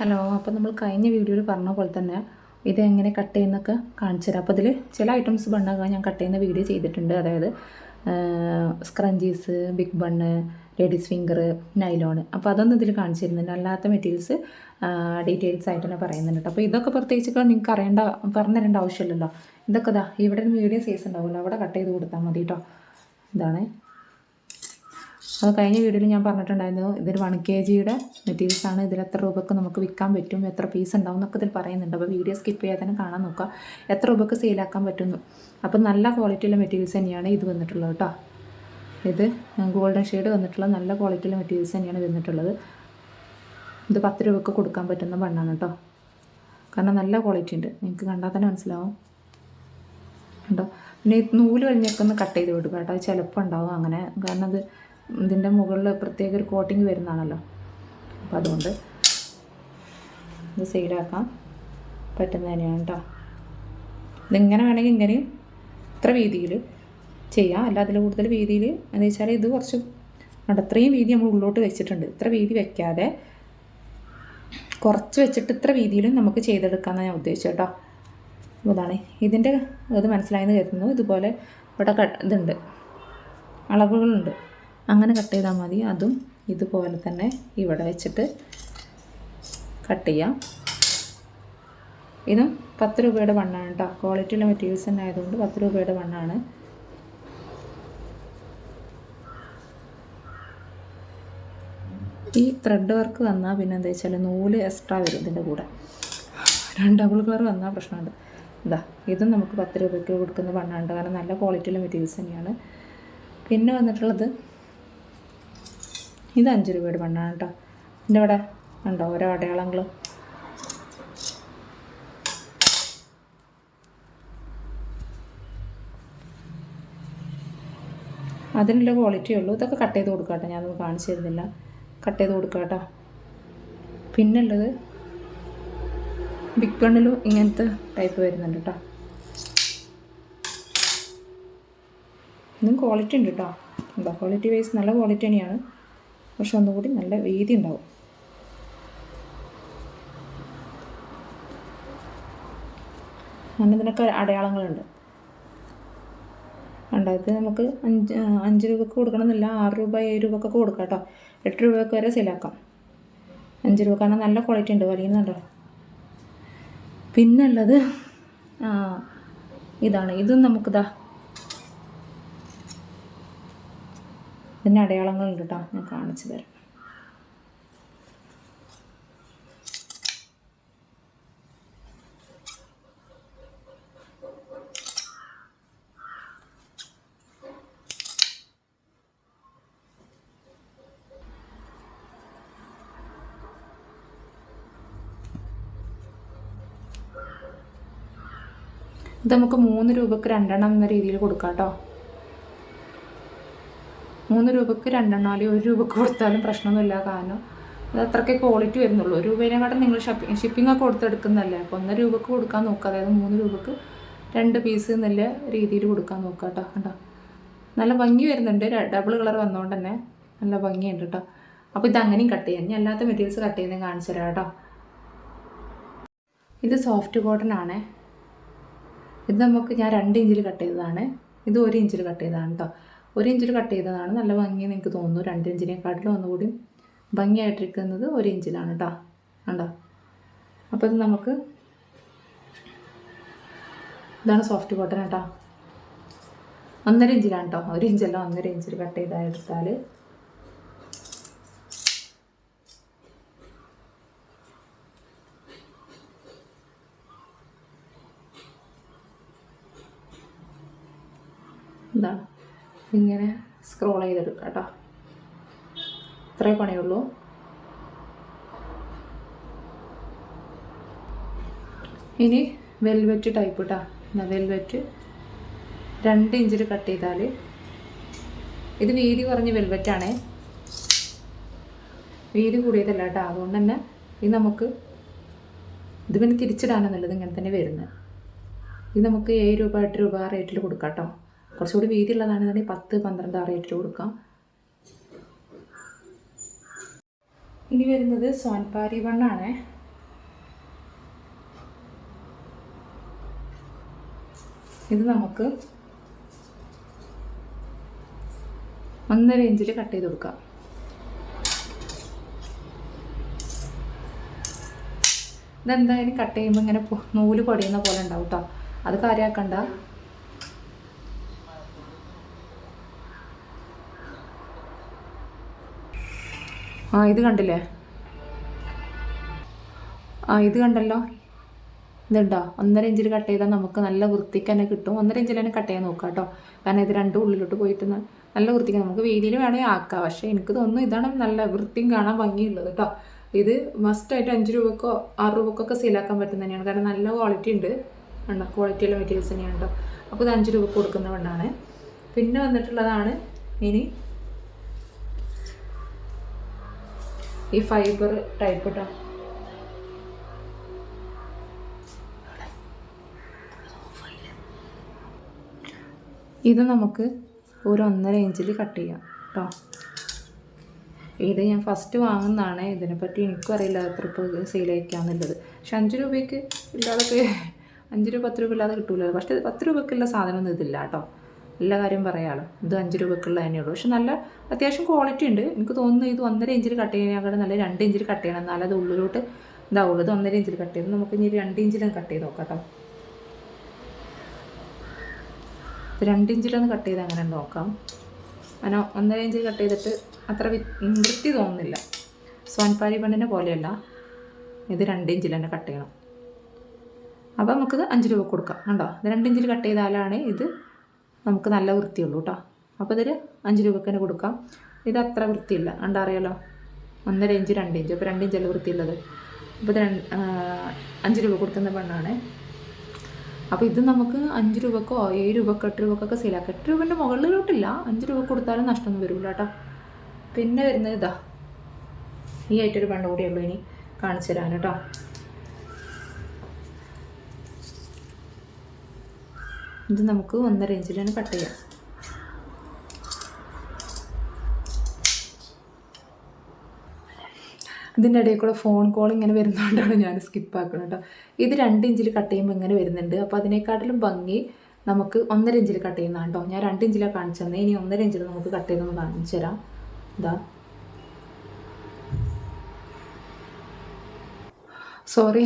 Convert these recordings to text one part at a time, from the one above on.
Hello അപ്പോൾ നമ്മൾ കഴിഞ്ഞ വീഡിയോയിൽ പറഞ്ഞ പോലെ തന്നെ ഇത് എങ്ങനെ കട്ട് ചെയ്യുന്നൊക്കെ കാണിച്ചു തരാം അപ്പോൾ ഇതിൽ ചില ഐറ്റംസ് ബണ്ണൊക്കെ ഞാൻ കട്ട് ചെയ്യുന്ന വീഡിയോ ചെയ്തിട്ടുണ്ട്. അതായത് scrunchies big bun ladies finger nylon അപ്പോൾ അതൊന്നും ഇതിൽ കാണിച്ചു തരുന്നുണ്ട് അല്ലാത്ത മെറ്റീരിയൽസ് ഡീറ്റെയിൽസ് ആയിട്ട് തന്നെ പറയുന്നുണ്ട് അപ്പോൾ ഇതൊക്കെ പ്രത്യേകിച്ച് നിങ്ങൾക്ക് അറിയേണ്ട പറഞ്ഞു തരേണ്ട ആവശ്യമില്ലല്ലോ. ഇതൊക്കെ ഇതാ ഇവിടെ ഒരു മീഡിയം സൈസ് ഉണ്ടാവുമല്ലോ. അവിടെ കട്ട് ചെയ്ത് കൊടുത്താൽ മതി കേട്ടോ. ഇതാണ്. അത് കഴിഞ്ഞ വീഡിയോയിൽ ഞാൻ പറഞ്ഞിട്ടുണ്ടായിരുന്നു ഇതൊരു വൺ കെ ജിയുടെ മെറ്റീരിയൽസ് ആണ്. ഇതിൽ എത്ര രൂപക്ക് നമുക്ക് വിൽക്കാൻ പറ്റും എത്ര പീസ് ഉണ്ടാവും എന്നൊക്കെ ഇതിൽ പറയുന്നുണ്ട്. അപ്പോൾ വീഡിയോ സ്കിപ്പ് ചെയ്യാതെ തന്നെ കാണാൻ നോക്കുക. എത്ര രൂപക്ക് സെയിലാക്കാൻ പറ്റുന്നു. അപ്പോൾ നല്ല ക്വാളിറ്റിയുള്ള മെറ്റീരിയൽസ് തന്നെയാണ് ഇത് വന്നിട്ടുള്ളത് കേട്ടോ ഇത് ഗോൾഡൻ ഷെയ്ഡ് വന്നിട്ടുള്ള നല്ല ക്വാളിറ്റിയുള്ള മെറ്റീരിയൽസ് തന്നെയാണ് വന്നിട്ടുള്ളത്. ഇത് പത്ത് രൂപക്ക് കൊടുക്കാൻ പറ്റുന്ന ബണ്ണാണ് കേട്ടോ കാരണം നല്ല ക്വാളിറ്റി ഉണ്ട്. നിങ്ങൾക്ക് കണ്ടാൽ തന്നെ മനസ്സിലാവും. കേട്ടോ പിന്നെ നൂൽ കഴിഞ്ഞൊക്കെ ഒന്ന് കട്ട് ചെയ്ത് കൊടുക്കുക കേട്ടോ ചിലപ്പോൾ ഉണ്ടാവും അങ്ങനെ. കാരണം അത് ഇതിന്റെ മുകളിൽ പ്രത്യേക ഒരു കോട്ടിങ് വരുന്നതാണല്ലോ. അപ്പം അതുകൊണ്ട് ഇത് സൈഡാക്കാൻ പറ്റുന്ന തന്നെയാണ് കേട്ടോ ഇതിങ്ങനെ വേണമെങ്കിൽ ഇങ്ങനെയും ഇത്ര വീതിയിൽ ചെയ്യാം. അല്ല അതിൽ കൂടുതൽ വീതിയിൽ എന്ന് വെച്ചാൽ ഇത് കുറച്ച് അത്രയും വീതി നമ്മൾ ഉള്ളോട്ട് വെച്ചിട്ടുണ്ട്. ഇത്ര വീതി വെക്കാതെ കുറച്ച് വെച്ചിട്ട് ഇത്ര വീതിയിലും നമുക്ക് ചെയ്തെടുക്കാമെന്നാണ് ഞാൻ ഉദ്ദേശിച്ചത് കേട്ടോ അപ്പോൾ ഇതാണ് ഇതിന്റെ ഇത് മനസ്സിലായെന്ന് കരുതുന്നു. ഇതുപോലെ ഇവിടെ ഇതുണ്ട്. അളവുകളുണ്ട്. അങ്ങനെ കട്ട് ചെയ്താൽ മതി. അതും ഇതുപോലെ തന്നെ ഇവിടെ വെച്ചിട്ട് കട്ട് ചെയ്യാം. ഇതും പത്ത് രൂപയുടെ വണ്ണാണ് കേട്ടോ ക്വാളിറ്റിയുള്ള മെറ്റീരിയൽസ് തന്നെ ആയതുകൊണ്ട് പത്ത് രൂപയുടെ വണ്ണാണ് ഈ ത്രെഡ് വർക്ക് വന്നാൽ പിന്നെ എന്താ വെച്ചാൽ നൂൽ എക്സ്ട്രാ വരും ഇതിന്റെ കൂടെ. രണ്ട് ഡബിൾ കളർ വന്നാൽ പ്രശ്നമുണ്ട്. ഇതാ ഇതും നമുക്ക് പത്ത് രൂപയ്ക്ക് കൊടുക്കുന്ന വണ്ണുണ്ട് കാരണം നല്ല ക്വാളിറ്റിയുള്ള മെറ്റീരിയൽസ് തന്നെയാണ്. പിന്നെ വന്നിട്ടുള്ളത് ഇത് അഞ്ച് രൂപയുടെ മണ്ണാണ് കേട്ടോ എന്റെ അവിടെ ഉണ്ടോ ഓരോ അടയാളങ്ങൾ അതിനുള്ള ക്വാളിറ്റി ഉള്ളൂ. ഇതൊക്കെ കട്ട് ചെയ്ത് കൊടുക്കാം കേട്ടോ ഞാനൊന്നും കാണിച്ചു തരുന്നില്ല. കട്ട് ചെയ്ത് കൊടുക്കാം കേട്ടോ പിന്നുള്ളത് ബിഗ് ബണ്ണിലും ഇങ്ങനത്തെ ടൈപ്പ് വരുന്നുണ്ട് കേട്ടോ ഇതും ക്വാളിറ്റി ഉണ്ട് കേട്ടോ എന്താ ക്വാളിറ്റി വൈസ് നല്ല ക്വാളിറ്റി തന്നെയാണ്. പക്ഷെ ഒന്നുകൂടി നല്ല വീതി ഉണ്ടാവും. അങ്ങനെ ഇതിനൊക്കെ അടയാളങ്ങളുണ്ട്. കണ്ടോ ഇത് നമുക്ക് അഞ്ച് അഞ്ച് രൂപക്ക് കൊടുക്കണമെന്നില്ല ആറ് രൂപ ഏഴ് രൂപക്കൊക്കെ കൊടുക്കാം കേട്ടോ. എട്ട് രൂപയ്ക്ക് വരെ സെയിലാക്കാം. അഞ്ച് രൂപ കാരണം നല്ല ക്വാളിറ്റി ഉണ്ട് വലിയുന്നുണ്ടോ പിന്നെ ഉള്ളത് ആ ഇതാണ്. ഇതും നമുക്കിതാ ഇതിന്റെ അടയാളങ്ങളുണ്ട് കേട്ടോ ഞാൻ കാണിച്ചു തരാം. ഇത് നമുക്ക് മൂന്ന് രൂപക്ക് രണ്ടെണ്ണം എന്ന രീതിയിൽ കൊടുക്കാം കേട്ടോ. മൂന്ന് രൂപക്ക് രണ്ടെണ്ണം അല്ലെങ്കിൽ ഒരു രൂപക്ക് കൊടുത്താലും പ്രശ്നമൊന്നുമില്ല. കാരണം അത് അത്രയ്ക്ക് ക്വാളിറ്റി വരുന്നുള്ളൂ. ഒരു രൂപേനെക്കാട്ടും നിങ്ങൾ ഷിപ്പിംഗ് ഷിപ്പിംഗ് ഒക്കെ കൊടുത്തെടുക്കുന്നതല്ലേ? അപ്പോൾ ഒന്നര രൂപക്ക് കൊടുക്കാൻ നോക്കുക. അതായത് മൂന്ന് രൂപക്ക് രണ്ട് പീസ് എന്നുള്ള രീതിയിൽ കൊടുക്കാൻ നോക്കുക കേട്ടോ. കേട്ടോ നല്ല ഭംഗി വരുന്നുണ്ട്. ഡബിൾ കളർ വന്നുകൊണ്ട് തന്നെ നല്ല ഭംഗിയുണ്ട് കേട്ടോ. അപ്പോൾ ഇത് അങ്ങനെയും കട്ട് ചെയ്യാം. ഞാൻ അല്ലാത്ത മെറ്റീരിയൽസ് കട്ട് ചെയ്യുന്നത് കാണിച്ചു തരാം കേട്ടോ. ഇത് സോഫ്റ്റ് കോട്ടൺ ആണേ. ഇത് നമുക്ക് ഞാൻ രണ്ട് ഇഞ്ചിൽ കട്ട് ചെയ്തതാണ്. ഇത് ഒരു ഇഞ്ചിൽ കട്ട് ചെയ്തതാണ് കേട്ടോ. ഒരു ഇഞ്ചിൽ കട്ട് ചെയ്തതാണ്. നല്ല ഭംഗി നിങ്ങൾക്ക് തോന്നുന്നു. രണ്ട് ഇഞ്ചിനെക്കാട്ടിലും ഒന്നുകൂടി ഭംഗിയായിട്ടിരിക്കുന്നത് ഒരു ഇഞ്ചിലാണ് കേട്ടോ കണ്ടോ? അപ്പോൾ ഇത് നമുക്ക് ഇതാണ് സോഫ്റ്റ് കോട്ടൺ കേട്ടോ ഒന്നര ഇഞ്ചിലാണ് കേട്ടോ ഒരു ഇഞ്ചല്ല ഒന്നര ഇഞ്ചിൽ കട്ട് ചെയ്താൽ എടുത്താൽ ഇങ്ങനെ സ്ക്രോൾ ചെയ്തെടുക്കുക കേട്ടോ. ഇത്രേ പണിയുള്ളൂ. ഇനി വെൽവെറ്റ് ടൈപ്പ് കേട്ടോ എന്നാൽ വെൽവെറ്റ് രണ്ട് ഇഞ്ചിൽ കട്ട് ചെയ്താൽ ഇത് വീതി കുറഞ്ഞ വെൽവെറ്റാണേ വീതി കൂടിയതല്ല കേട്ടോ. അതുകൊണ്ട് തന്നെ ഇത് നമുക്ക് ഇത് പിന്നെ തിരിച്ചിടാനെന്നുള്ളത് ഇങ്ങനെ തന്നെ വരുന്നത്. ഇത് നമുക്ക് ഏഴ് രൂപ എട്ട് രൂപ റേറ്റിൽ കൊടുക്കാം കേട്ടോ. കുറച്ചുകൂടി വീതിയുള്ളതാണെന്നുണ്ടെങ്കിൽ പത്ത് പന്ത്രണ്ട് ആ റേറ്റിൽ കൊടുക്കാം. ഇനി വരുന്നത് സോൻപാരി വണ്ണാണ്. ഇത് നമുക്ക് ഒന്നര ഇഞ്ചിൽ കട്ട് ചെയ്ത് കൊടുക്കാം. ഇതെന്തായാലും കട്ട് ചെയ്യുമ്പോൾ ഇങ്ങനെ നൂൽ പൊടിയുന്ന പോലെ ഉണ്ടാവും കേട്ടോ അത് കാര്യമാക്കണ്ട ആ ഇത് കണ്ടില്ലേ? ആ ഇത് കണ്ടല്ലോ. ഇതുണ്ടോ? ഒന്നര ഇഞ്ചിൽ കട്ട് ചെയ്താൽ നമുക്ക് നല്ല വൃത്തിക്ക് തന്നെ കിട്ടും. ഒന്നര ഇഞ്ചിൽ തന്നെ കട്ട് ചെയ്യാൻ നോക്കാം കേട്ടോ. കാരണം ഇത് രണ്ടും ഉള്ളിലോട്ട് പോയിട്ട് നല്ല വൃത്തിക്ക് നമുക്ക് വീതിയിൽ വേണമെങ്കിൽ ആക്കാം. പക്ഷേ എനിക്ക് തോന്നുന്നു ഇതാണ് നല്ല വൃത്തിയും കാണാൻ ഭംഗിയുള്ളത് കേട്ടോ. ഇത് മസ്റ്റായിട്ട് അഞ്ച് രൂപക്കോ ആറ് രൂപക്കൊക്കെ സെയിലാക്കാൻ പറ്റുന്ന തന്നെയാണ്. കാരണം നല്ല ക്വാളിറ്റി ഉണ്ട്. ഉണ്ടോ ക്വാളിറ്റിയുള്ള മെറ്റീരിയൽസ് തന്നെയാണ് കേട്ടോ. അപ്പോൾ ഇത് അഞ്ച് രൂപക്ക് കൊടുക്കുന്ന കൊണ്ടാണ് പിന്നെ വന്നിട്ടുള്ളതാണ് ഇനി ഈ ഫൈബർ ടൈപ്പ് കേട്ടോ ഇത് നമുക്ക് ഒരു ഒന്നര ഇഞ്ചിൽ കട്ട് ചെയ്യാം കേട്ടോ ഇത് ഞാൻ ഫസ്റ്റ് വാങ്ങുന്നതാണ്. ഇതിനെപ്പറ്റി എനിക്കും അറിയില്ല എത്ര രൂപ സെയിൽ അയക്കാന്നുള്ളത് പക്ഷെ അഞ്ച് രൂപയ്ക്ക് ഇല്ലാതൊക്കെ അഞ്ച് രൂപ പത്ത് രൂപ ഇല്ലാതെ കിട്ടൂല പക്ഷേ പത്ത് രൂപയ്ക്കുള്ള സാധനമൊന്നും ഇതില്ല കേട്ടോ എല്ലാ കാര്യം പറയാമല്ലോ ഇത് അഞ്ച് രൂപക്കുള്ള തന്നെയുള്ളൂ പക്ഷെ നല്ല അത്യാവശ്യം ക്വാളിറ്റി ഉണ്ട്. എനിക്ക് തോന്നുന്നു ഇത് ഒന്നര ഇഞ്ചിൽ കട്ട് ചെയ്യുന്നതിനേക്കാൾ നല്ല രണ്ട് ഇഞ്ചിൽ കട്ട് ചെയ്യണം. എന്നാലും അത് ഉള്ളിലോട്ട് ഇതാവുള്ളൂ. ഇത് ഒന്നര ഇഞ്ചിൽ കട്ട് ചെയ്ത് നമുക്ക് ഇനി രണ്ട് ഇഞ്ചിലും കട്ട് ചെയ്ത് നോക്കാം കേട്ടോ. രണ്ട് ഇഞ്ചിലൊന്ന് കട്ട് ചെയ്ത് അങ്ങനെ നോക്കാം. അങ്ങനെ ഒന്നര ഇഞ്ച് കട്ട് ചെയ്തിട്ട് അത്ര വൃത്തി തോന്നുന്നില്ല. സോൻപാരി പെണ്ണിനെ പോലെയല്ല. ഇത് രണ്ട് ഇഞ്ചിൽ തന്നെ കട്ട് ചെയ്യണം. അപ്പോൾ നമുക്കിത് അഞ്ച് രൂപ കൊടുക്കാം. കണ്ടോ? ഇത് രണ്ട് ഇഞ്ചിൽ കട്ട് ചെയ്താലാണ് ഇത് നമുക്ക് നല്ല വൃത്തിയുള്ളൂ കേട്ടോ. അപ്പോൾ ഇതിൽ അഞ്ച് രൂപക്കന് കൊടുക്കാം. ഇത് അത്ര വൃത്തിയില്ല. കണ്ടറിയാലോ ഒന്നര ഇഞ്ച് രണ്ട് ഇഞ്ച്. അപ്പോൾ രണ്ട് ഇഞ്ചല്ല വൃത്തിയുള്ളത്. അപ്പോൾ ഇത് അഞ്ച് രൂപ കൊടുക്കുന്ന പെണ്ണാണ്. അപ്പോൾ ഇത് നമുക്ക് അഞ്ച് രൂപക്കോ ഏഴ് രൂപക്കോ എട്ട് രൂപക്കൊക്കെ സെയിലാക്കാം എട്ട് രൂപേന്റെ മുകളിലോട്ടില്ല. അഞ്ച് രൂപ കൊടുത്താലും നഷ്ടമൊന്നും വരില്ല കേട്ടോ. പിന്നെ വരുന്നത് ഇതാ. ഈ ആയിട്ടൊരു പെണ്ണ് കൂടിയുള്ളൂ ഇനി കാണിച്ചു തരാൻ കേട്ടോ. ഇത് നമുക്ക് ഒന്നര തന്നെ കട്ട് ചെയ്യാം. ഇതിന്റെ ഇടയിൽ കൂടെ ഫോൺ കോൾ ഇങ്ങനെ വരുന്നതുകൊണ്ടാണ് ഞാൻ സ്കിപ്പ് ആക്കുന്നത് കേട്ടോ ഇത് രണ്ട് ഇഞ്ചിൽ കട്ട് ചെയ്യുമ്പോൾ ഇങ്ങനെ വരുന്നുണ്ട്. അപ്പോൾ അതിനേക്കാട്ടിലും ഭംഗി നമുക്ക് ഒന്നര ഇഞ്ചിൽ കട്ട് ചെയ്യുന്നതാണ് കേട്ടോ ഞാൻ രണ്ട് ഇഞ്ചിലാണ് കാണിച്ചു തന്നെ. ഇനി ഒന്നര ഇഞ്ചിൽ നമുക്ക് കട്ട് ചെയ്തൊന്ന് കാണിച്ചു തരാം. ഇതാ സോറി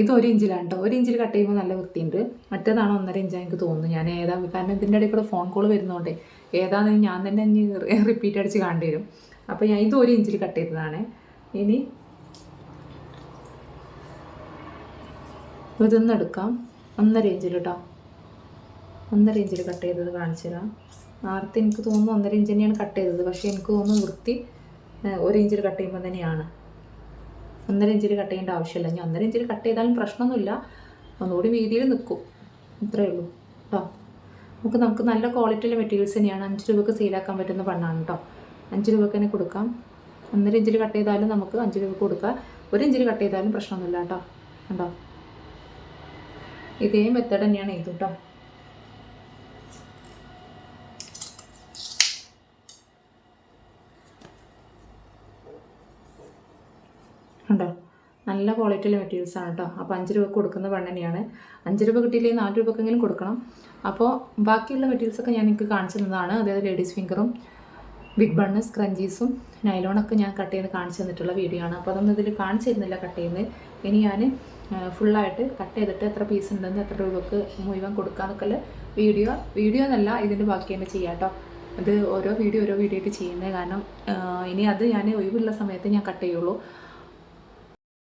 ഇത് ഒരു ഇഞ്ചിലാണ് കേട്ടോ ഒരു ഇഞ്ചിൽ കട്ട് ചെയ്യുമ്പോൾ നല്ല വൃത്തിയുണ്ട്. മറ്റേതാണ് ഒന്നര ഇഞ്ചാണ് എനിക്ക് തോന്നുന്നു. ഞാൻ ഏതാ കാരണം ഇതിന്റെ ഇടയിൽ കൂടെ ഫോൺ കോൾ വരുന്നതുകൊണ്ട് ഏതാണെന്ന് ഞാൻ തന്നെ റിപ്പീറ്റ് അടിച്ച് കാണേണ്ടി വരും അപ്പോൾ ഞാൻ ഇത് ഒരു ഇഞ്ചിൽ കട്ട് ചെയ്തതാണ്. ഇനി ഇതൊന്ന് എടുക്കാം. ഒന്നര ഇഞ്ചിൽ കേട്ടോ ഒന്നര ഇഞ്ചിൽ കട്ട് ചെയ്തത് കാണിച്ചു തരാം. നേരത്തെ എനിക്ക് തോന്നുന്നു ഒന്നര ഇഞ്ച് തന്നെയാണ് കട്ട് ചെയ്തത്. പക്ഷേ എനിക്ക് തോന്നുന്നു വൃത്തി ഒരു ഇഞ്ചിൽ കട്ട് ചെയ്യുമ്പോൾ തന്നെയാണ്. ഒന്നര ഇഞ്ചിൽ കട്ട് ചെയ്യേണ്ട ആവശ്യമില്ല. ഞാൻ ഒന്നര ഇഞ്ചിൽ കട്ട് ചെയ്താലും പ്രശ്നമൊന്നുമില്ല. ഒന്നുകൂടി വീതിയിൽ നിൽക്കും ഇത്രയേ ഉള്ളൂ. കേട്ടോ നമുക്ക് നമുക്ക് നല്ല ക്വാളിറ്റിയുള്ള മെറ്റീരിയൽസ് തന്നെയാണ്. അഞ്ച് രൂപക്ക് സെയിലാക്കാൻ പറ്റുന്ന പണ്ണാണ് കേട്ടോ അഞ്ച് രൂപക്ക് തന്നെ കൊടുക്കാം. ഒന്നര ഇഞ്ചിൽ കട്ട് ചെയ്താലും നമുക്ക് അഞ്ച് രൂപ കൊടുക്കാം. ഒരു ഇഞ്ചിൽ കട്ട് ചെയ്താലും പ്രശ്നമൊന്നുമില്ല കേട്ടോ കണ്ടോ? ഇതേ മെത്തേഡ് തന്നെയാണ് ഇത് കേട്ടോ ഉണ്ടോ? നല്ല ക്വാളിറ്റിയിലെ മെറ്റീരിയൽസ് ആണ് കേട്ടോ അപ്പോൾ അഞ്ച് രൂപ കൊടുക്കുന്ന പെണ്ണ് തന്നെയാണ് അഞ്ച് രൂപ കിട്ടിയില്ലെങ്കിൽ നാല് രൂപക്കെങ്കിലും കൊടുക്കണം. അപ്പോൾ ബാക്കിയുള്ള മെറ്റീരിയൽസൊക്കെ ഞാൻ നിങ്ങൾക്ക് കാണിച്ചു തന്നതാണ്. അതായത് ലേഡീസ് ഫിംഗറും ബിഗ് ബണ്ണ് സ്ക്രഞ്ചീസും നൈലോണൊക്കെ ഞാൻ കട്ട് ചെയ്ത് കാണിച്ചു തന്നിട്ടുള്ള വീഡിയോ ആണ്. അപ്പോൾ അതൊന്നും ഇതിൽ കാണിച്ചു തരുന്നില്ല കട്ട് ചെയ്യുന്നത്. ഇനി ഞാൻ ഫുള്ളായിട്ട് കട്ട് ചെയ്തിട്ട് എത്ര പീസ് ഉണ്ടെന്ന് എത്ര രൂപക്ക് മുഴുവൻ കൊടുക്കാമെന്നൊക്കെ വീഡിയോ വീഡിയോ എന്നല്ല ഇതിന്റെ ബാക്കി തന്നെ ചെയ്യാം കേട്ടോ അത് ഓരോ വീഡിയോ ഓരോ വീഡിയോ ആയിട്ട് ചെയ്യുന്നത് കാരണം ഇനി അത് ഞാൻ ഒഴിവുള്ള സമയത്ത് ഞാൻ കട്ട് ചെയ്യുള്ളൂ.